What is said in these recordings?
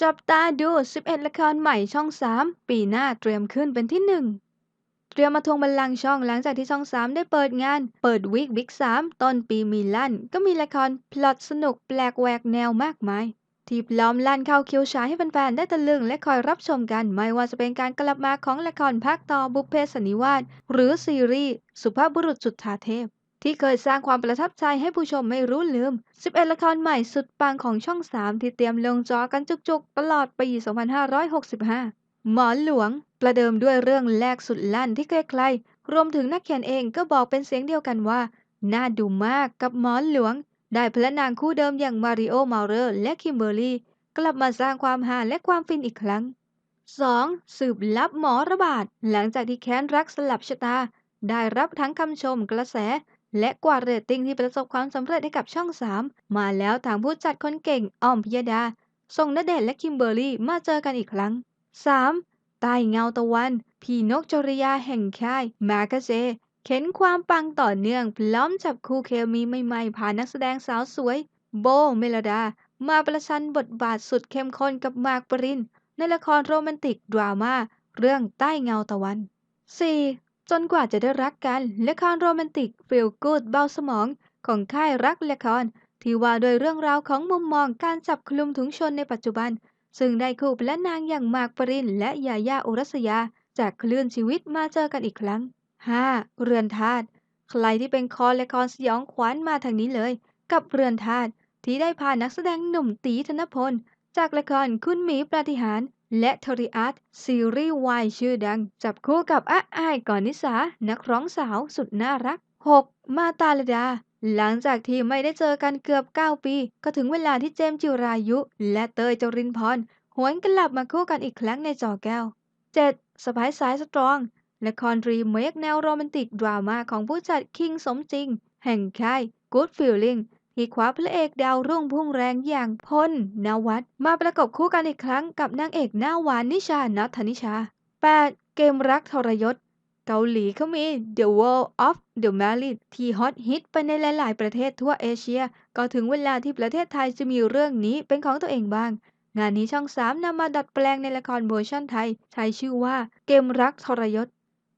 จับตาดู 11 ละครใหม่ช่อง 3 ปีหน้าเตรียมขึ้นเป็นที่หนึ่งเตรียมมาทวงบัลลังก์ช่องหลังจากที่ช่อง 3 ได้เปิดงาน เปิดวิกบิ๊ก3 ต้นปีมีลั่น ก็มีละครพล็อตสนุกแปลกแหวกแนวมากมาย ที่พร้อมลั่นเข้าคิวฉายให้แฟนๆ ได้ตะลึงและคอยรับชมกัน ไม่ว่าจะเป็นการกลับมาของละครภาคต่อบุพเพสนิวาสหรือซีรีส์สุภาพบุรุษจุฑาเทพ ที่เคยสร้างความประทับใจให้ผู้ชมไม่รู้ลืม 11 ละครใหม่สุดปังของช่อง 3 ที่เตรียมลงจอกันจุกๆ ตลอดปี 2565 หมอหลวง ประเดิมด้วยเรื่องแรกสุดลั่นที่ใครๆรวมถึงนักเขียนเองก็บอกเป็นเสียงเดียวกันว่า น่าดูมากกับหมอหลวง ได้พระนางคู่เดิมอย่างมาริโอมาเรอร์และคิมเบอร์รี่ กลับมาสร้างความฮาและความฟินอีกครั้ง 2. สืบลับหมอระบาด หลังจากที่แค้นรักสลับชะตา ได้รับทั้งคำชมกระแส และกวาดเรตติ้งที่ประสบความสำเร็จให้กับช่อง 3 มาแล้วทางผู้จัดคนเก่งอ้อมพิยดาส่งณเดชน์และคิมเบอร์รี่มาเจอกันอีกครั้ง 3. ใต้เงาตะวัน พี่นกจริยาแห่งค่ายมากาเซเข็นความปังต่อเนื่องพร้อมจับคู่เคมีใหม่ๆ ผ่านนักแสดงสาวสวย โบเมลดา มาประชันบทบาทสุดเข้มข้นกับมากปรินในละครโรแมนติกดราม่าเรื่องใต้เงาตะวัน 4. จนกว่าจะได้รักกันละครโรแมนติกฟิลกูดเบาสมอง ของค่ายรักละคร ที่ว่าโดยเรื่องราวของมุมมองการจับคลุมถุงชนในปัจจุบัน ซึ่งได้คู่พระนางอย่างมากปรินและยาย่าอุรัสยา จากคลื่นชีวิตมาเจอกันอีกครั้ง 5. เรือนธาตุใครที่เป็นคอละครสยองขวัญมาทางนี้เลย กับเรือนธาตุที่ได้พานักแสดงหนุ่มตีธนพล จากละครคุณหมีปาฏิหาร และทริอาตซีรีส์วายชื่อดัง จับคู่กับอาอายก่อนนิสา นักร้องสาวสุดน่ารัก 6. มาตาลดา หลังจากที่ไม่ได้เจอกันเกือบ 9 ปี ก็ถึงเวลาที่เจมส์จิรายุ และเตยจรินพรหวนกลับมาคู่กันอีกครั้งในจอแก้ว 7. สไปซ์สายสตรองละครรีเมคแนวโรแมนติกดราม่าของผู้จัดคิงสมจริง แห่งค่าย Good Feeling ที่คว้าพระเอกดาวรุ่งพุ่งแรงอย่างพลนวัตมาประกบคู่กันอีกครั้งกับนางเอกหน้าหวานนิชานัทนิชา 8. เกมรักทรยศ เกาหลีเขามี The World of the Married ที่ฮอตฮิตไปในหลาย ๆ ประเทศทั่วเอเชีย ก็ถึงเวลาที่ประเทศไทยจะมีเรื่องนี้เป็นของตัวเองบ้างงานนี้ช่อง 3นำมาดัดแปลงในละครเวอร์ชันไทย ใช้ชื่อว่าเกมรักทรยศ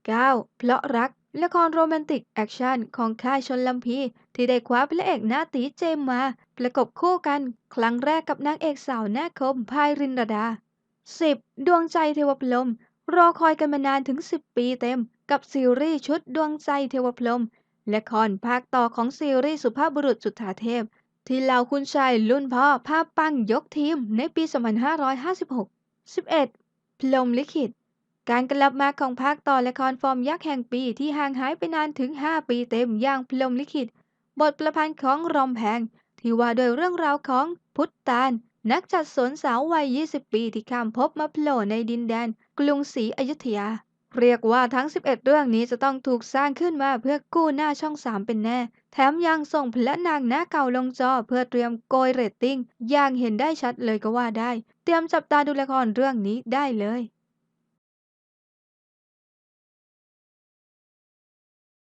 9. เพราะรัก ละครโรแมนติกแอคชั่นของค่ายชนลำพีที่ได้คว้าพระเอกหน้าตีเจมมา ประกบคู่กันครั้งแรกกับนางเอกสาวหน้าคมพายรินดาดา 10. ดวงใจเทวพรมรอคอยกันมานานถึง 10 ปีเต็ม กับซีรีส์ชุดดวงใจเทวพรมละครภาคต่อของซีรีส์สุภาพบุรุษจุฑาเทพ ที่เหล่าคุณชายรุ่นพ่อภาพปังยกทีมในปี 2556 11. พรหมลิขิต การกลับมาของภาคต่อละครฟอร์มยักษ์แห่งปีที่ห่างหายไปนานถึง 5 ปีเต็มอย่างพรหมลิขิต บทประพันธ์ของรอมแพง ที่ว่าโดยเรื่องราวของพุทธาลนักจัดสวนสาววัย 20 ปีที่ข้ามภพมาโผล่ในดินแดน กรุงศรีอยุธยา เรียกว่าทั้ง 11 เรื่องนี้จะต้องถูกสร้างขึ้นมาเพื่อกู้หน้าช่อง 3 เป็นแน่ แถมยังส่งพระนางหน้าเก่าลงจอเพื่อเตรียมโกยเรตติ้งอย่างเห็นได้ชัดเลยก็ว่าได้ เตรียมจับตาดูละครเรื่องนี้ได้เลย